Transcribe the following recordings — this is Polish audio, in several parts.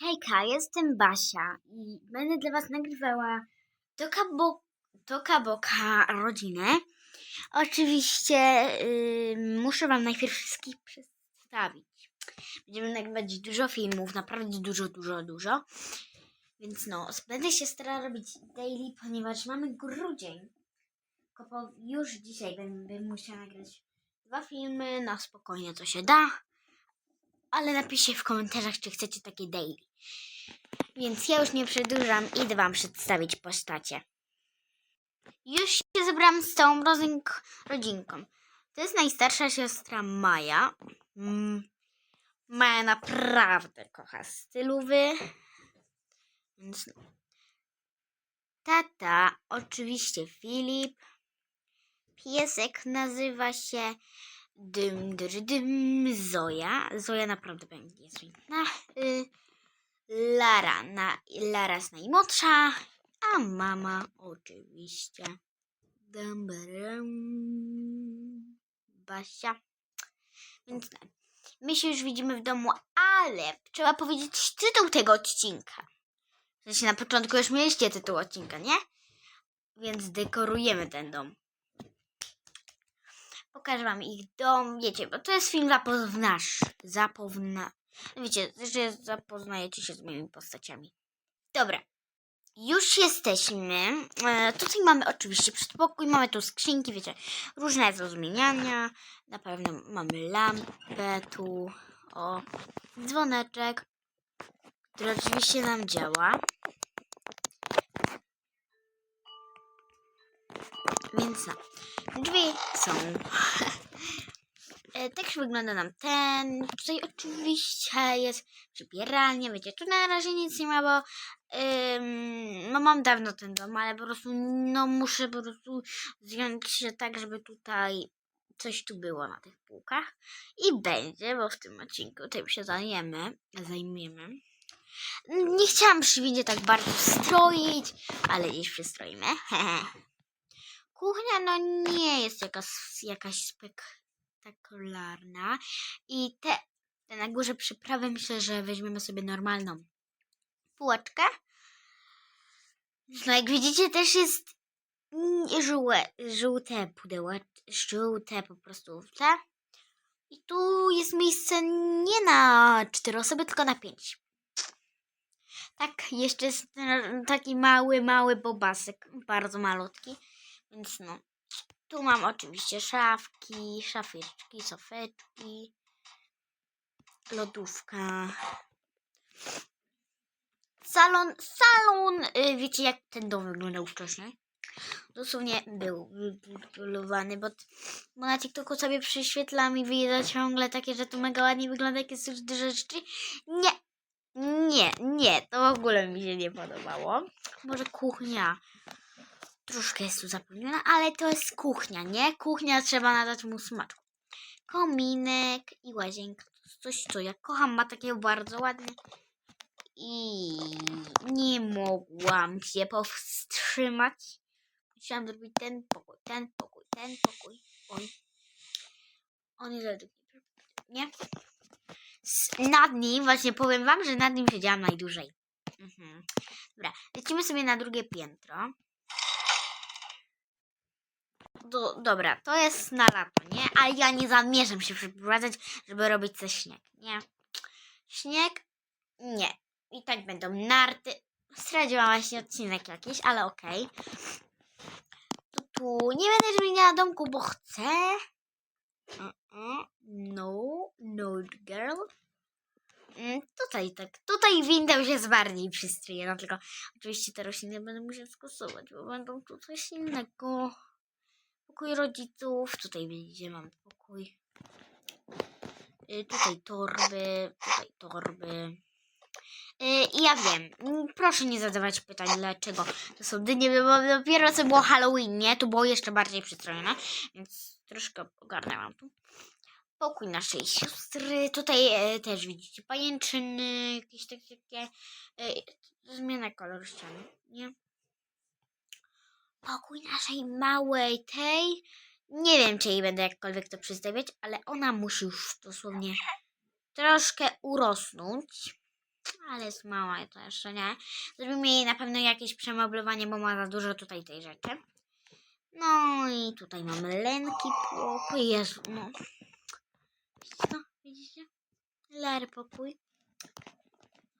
Hejka, jestem Basia i będę dla Was nagrywała Toka, Bo- Toka Boka rodzinę. Oczywiście yy, muszę Wam najpierw wszystkich przedstawić. Będziemy nagrywać dużo filmów, naprawdę dużo, dużo, dużo. Więc no, będę się starała robić daily, ponieważ mamy grudzień. Tylko już dzisiaj będę musiała nagrać dwa filmy, na spokojnie to się da ale napiszcie w komentarzach, czy chcecie takie daily. Więc ja już nie przedłużam, idę wam przedstawić postacie. Już się zebrałam z całą rodzink- rodzinką. To jest najstarsza siostra Maja. Mm, Maja naprawdę kocha stylowy. Więc no. Tata, oczywiście Filip. Piesek nazywa się Dym, dym, Zoja. Zoja naprawdę będzie piękna. Y, Lara, na, Lara jest najmłodsza, a mama oczywiście. Dum, Basia. Więc tak. My się już widzimy w domu, ale trzeba powiedzieć tytuł tego odcinka. Sensie na początku już mieliście tytuł odcinka, nie? Więc dekorujemy ten dom pokażę wam ich dom, wiecie, bo to jest film zapoznasz, zapozna, wiecie, że zapoznajecie się z moimi postaciami. Dobra, już jesteśmy, e, tutaj mamy oczywiście przedpokój, mamy tu skrzynki, wiecie, różne do na pewno mamy lampę, tu, o, dzwoneczek, który oczywiście nam działa. Więc no, drzwi są. E, Tak wygląda nam ten. Tutaj oczywiście jest przybieralnia. Wiecie, tu na razie nic nie ma, bo ym, no mam dawno ten dom, ale po prostu no muszę po prostu zjąć się tak, żeby tutaj coś tu było na tych półkach. I będzie, bo w tym odcinku tym się zajmiemy. zajmiemy. Nie chciałam przywiezie tak bardzo stroić, ale dziś przystroimy. Kuchnia no nie jest jakaś, jakaś spektakularna. I te, te na górze przyprawy myślę, że weźmiemy sobie normalną półeczkę. No jak widzicie też jest żółe, żółte pudełko, żółte po prostu te. I tu jest miejsce nie na cztery osoby, tylko na pięć. Tak, jeszcze jest taki mały, mały bobasek, bardzo malutki. Więc no, tu mam oczywiście szafki, szafeczki, sofeczki, lodówka. Salon, salon, y, wiecie jak ten dom wyglądał wcześniej? Dosłownie był wybudowany, bo, bo na TikToku sobie przyświetlam i wyjdzie ciągle takie, że to mega ładnie wygląda, jak jest już dużo rzeczy. Nie, nie, nie, to w ogóle mi się nie podobało. Może kuchnia troszkę jest tu zapełniona, ale to jest kuchnia, nie? Kuchnia trzeba nadać mu smaczku. Kominek i łazienka. Coś, co ja kocham. Ma takie bardzo ładne. I nie mogłam się powstrzymać. Musiałam zrobić ten pokój, ten pokój, ten pokój. Oj. On jest według mnie. Nad nim, właśnie powiem wam, że nad nim siedziałam najdłużej. Mhm. Dobra, lecimy sobie na drugie piętro. Do, dobra, to jest na lato, nie? Ale ja nie zamierzam się przeprowadzać, żeby robić coś śnieg, nie? Śnieg? Nie. I tak będą narty. Stradziłam właśnie odcinek jakiś, ale okej. Tu, tu nie będę zmieniała domku, bo chcę. Mm-mm. No, no girl. Mm, Tutaj tak, tutaj Windows jest bardziej przystryjona, tylko oczywiście te rośliny będę musiała skosować, bo będą tu coś innego pokój rodziców. Tutaj widzicie, mam pokój. Y, Tutaj torby, tutaj torby. Y, I ja wiem, proszę nie zadawać pytań, dlaczego to są dynie, bo dopiero co było Halloween, nie? Tu było jeszcze bardziej przystrojone, więc troszkę ogarnęłam tu. Pokój naszej siostry. Tutaj e, też widzicie pajęczyny, jakieś takie, takie zmiana kolor ściany, nie? Pokój naszej małej tej. Nie wiem, czy jej będę jakkolwiek to przystawiać, ale ona musi już dosłownie troszkę urosnąć. ale jest mała, to jeszcze nie. Zrobimy jej na pewno jakieś przemeblowanie, bo ma za dużo tutaj tej rzeczy. No i tutaj mamy lęki pokój. Jezu, no. Widzicie to? Widzicie? Pokój.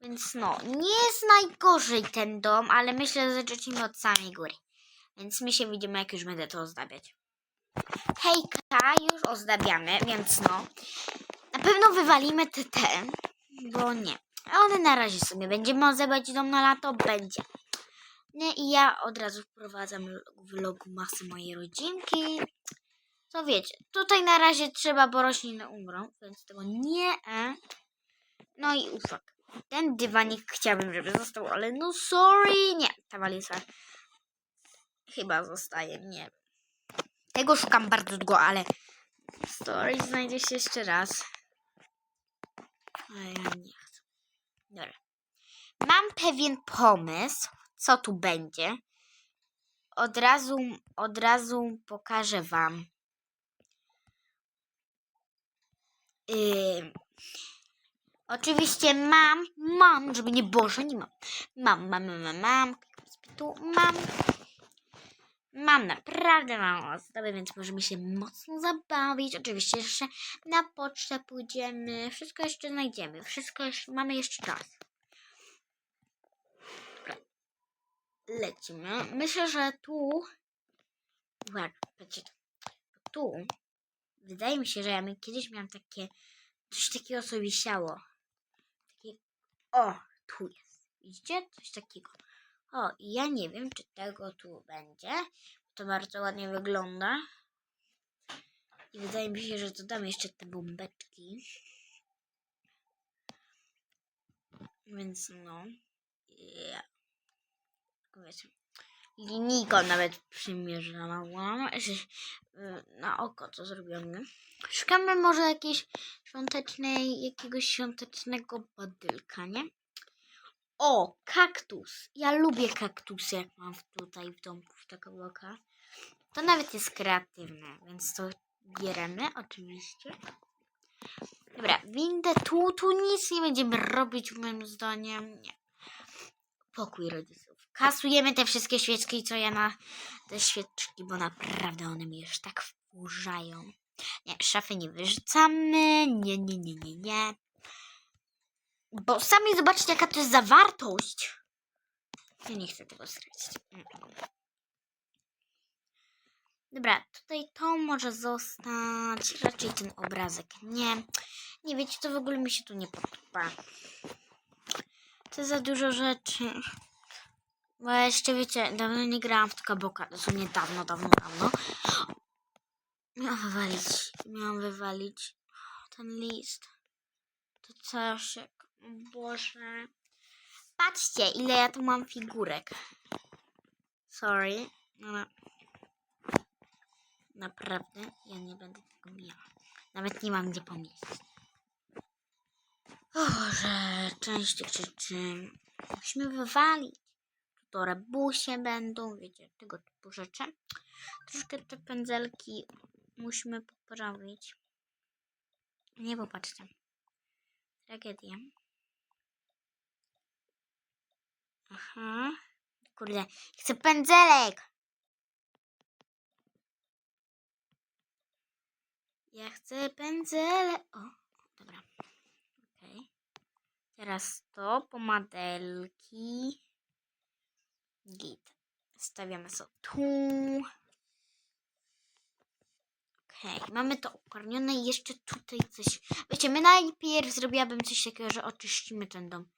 Więc no, nie jest najgorzej ten dom, ale myślę, że zacznijmy od samej góry. Więc my się widzimy, jak już będę to ozdabiać. Hejka, już ozdabiamy, więc no. Na pewno wywalimy te te, bo nie. One na razie sobie będziemy ozdabiać dom na lato, będzie. Nie, i ja od razu wprowadzam vlogu masy mojej rodzinki. To wiecie, tutaj na razie trzeba, bo rośliny umrą, więc tego nie. e. No i ufak. Ten dywanik chciałbym, żeby został, ale no sorry, nie. Ta walisa chyba zostaje, nie. Tego szukam bardzo długo, ale story znajdzie się jeszcze raz. A ja nie chcę. Dobra. Mam pewien pomysł, co tu będzie. Od razu, od razu pokażę wam. Ym, oczywiście mam, mam, żeby nie było, że nie mam. Mam, mam, mam, mam, mam. Tu mam. Mam naprawdę małą ozdobę, więc możemy się mocno zabawić. Oczywiście jeszcze na pocztę pójdziemy. Wszystko jeszcze znajdziemy. Wszystko jeszcze, mamy jeszcze czas. Lecimy. Myślę, że tu... Tu... Wydaje mi się, że ja kiedyś miałam takie... Coś takiego co wisiało. Takie... O, tu jest. Widzicie? Coś takiego. O, i ja nie wiem, czy tego tu będzie. To bardzo ładnie wygląda. I wydaje mi się, że dodam jeszcze te bombeczki. Więc no. Ja. Wiecie. Linijką nawet przymierzałam. Na oko to zrobione. Szukamy może jakiejś świątecznej, jakiegoś świątecznego badylka, nie? O, kaktus. Ja lubię kaktusy, jak mam tutaj w domku w tego bloka. To nawet jest kreatywne, więc to bierzemy oczywiście. Dobra, windę tu, tu nic nie będziemy robić moim zdaniem. Nie. Pokój rodziców. Kasujemy te wszystkie świeczki, co ja na te świeczki, bo naprawdę one mnie już tak wkurzają. Nie, szafy nie wyrzucamy. Nie, nie, nie, nie, nie. Bo sami zobaczcie, jaka to jest zawartość. Ja nie chcę tego stracić. Dobra, tutaj to może zostać. Raczej ten obrazek nie. Nie wiecie, to w ogóle mi się tu nie podoba. To za dużo rzeczy. Bo ja jeszcze wiecie, dawno nie grałam w tego boka. Dosłownie dawno, dawno, dawno. Miałam wywalić. Miałam wywalić ten list. To jak... Boże. Patrzcie, ile ja tu mam figurek. Sorry, ale... Naprawdę, ja nie będę tego miała. Nawet nie mam gdzie pomieścić. O Boże, część tych rzeczy musimy wywalić. To rebusie będą, wiecie, tego typu rzeczy. Troszkę te pędzelki musimy poprawić. Nie popatrzcie. Tragedia. Aha. Kurde, chcę pędzelek! Ja chcę pędzele. O, dobra. Okej. Teraz to, pomadelki. Git. Stawiamy sobie tu. Okej, mamy to okarnione i jeszcze tutaj coś. Wiecie, my najpierw zrobiłabym coś takiego, że oczyścimy ten dom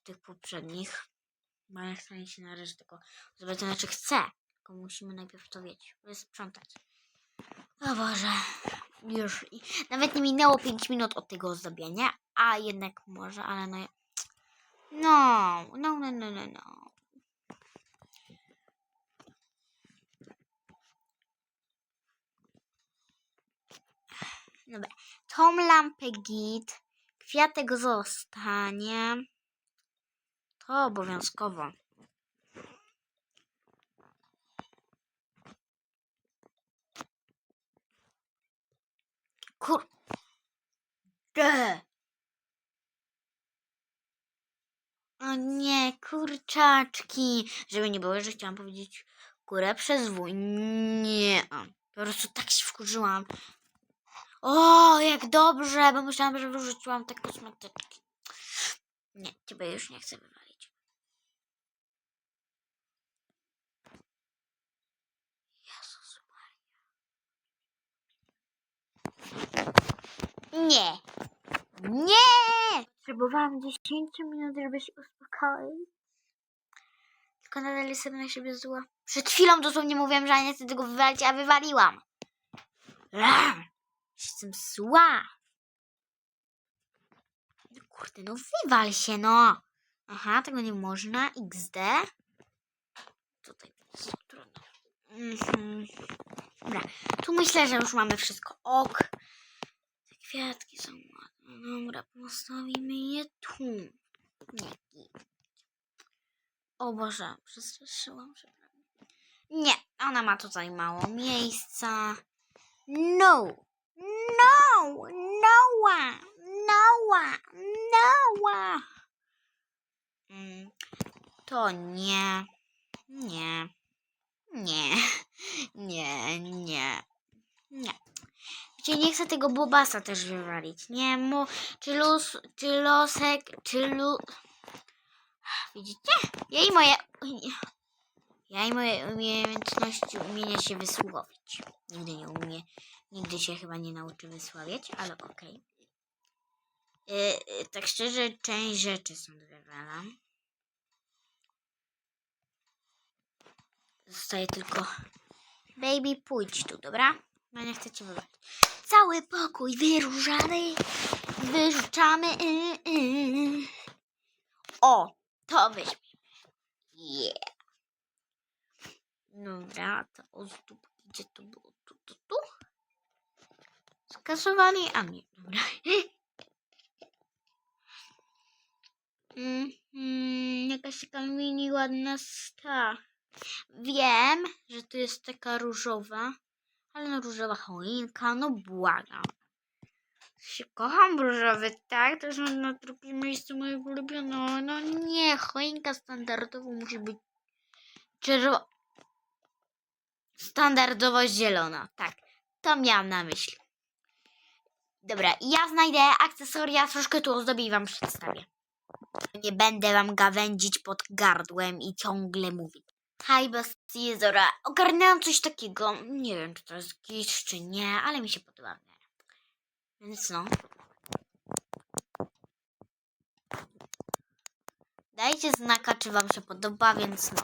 z tych poprzednich. Bo ja chcę na razie tylko to znaczy chcę. Tylko musimy najpierw to wiedzieć, sprzątać. O Boże. Już. Nawet nie minęło 5 minut od tego ozdabiania, a jednak może, ale no. No, no, no, no, no, no. Dobra. Tą lampę git. Kwiatek zostanie. To obowiązkowo. Kur... De. O nie, kurczaczki. Żeby nie było, że chciałam powiedzieć kurę przez W. Nie. Po prostu tak się wkurzyłam. O, jak dobrze, bo myślałam, że wyrzuciłam te kosmetyczki. Nie, ciebie już nie chcę wywalić. Jezus Maria. Nie. Nie! Potrzebowałam 10 minut, żeby się uspokoić. Tylko nadal jestem na siebie zła. Przed chwilą dosłownie mówiłam, że ja nie chcę tego wywalić, a wywaliłam. Rar! Jestem zła. No kurde, no wywal się, no. Aha, tego nie można. XD. Tutaj jest trudno. Mhm. Dobra, tu myślę, że już mamy wszystko ok. Te kwiatki są ładne. Dobra, postawimy je tu. O Boże, przestraszyłam się. Nie, ona ma tutaj mało miejsca. No. No. Noa. Noa. Noa. Mm, to nie. Nie. Nie. Nie, nie. Nie. Wiecie, nie chcę tego bobasa też wywalić. Nie, mu, czy los, czy losek, czy lu... Widzicie? Ja i moje... Ja i moje umiejętności umienia się wysłowić. Nigdy nie umie, nigdy się chyba nie nauczy wysławiać, ale okej. Y, y, tak szczerze, część rzeczy są wywalam. Zostaje tylko... Baby, pójdź tu, dobra? No nie chcę cię wywalić. Cały pokój wyróżamy, wyrzucamy. y, y. O, to weźmiemy. Yeah. Dobra, to ozdób, gdzie to było? Tu, tu, tu. Skasowali, a nie, dobra. Mm, jakaś taka mini ładna sta. Wiem, że to jest taka różowa, ale no różowa choinka, no błagam. Się kocham różowy, tak? To jest na- drugim miejscu moje ulubione. No nie, choinka standardowo musi być czerwona. Standardowo zielona, tak. To miałam na myśli. Dobra, ja znajdę akcesoria, troszkę tu ozdobię i wam przedstawię. Nie będę wam gawędzić pod gardłem i ciągle mówić. Hi, bestie Zora. Ogarnęłam coś takiego. Nie wiem, czy to jest gisz, czy nie, ale mi się podoba. Więc no. Dajcie znaka, czy wam się podoba, więc no.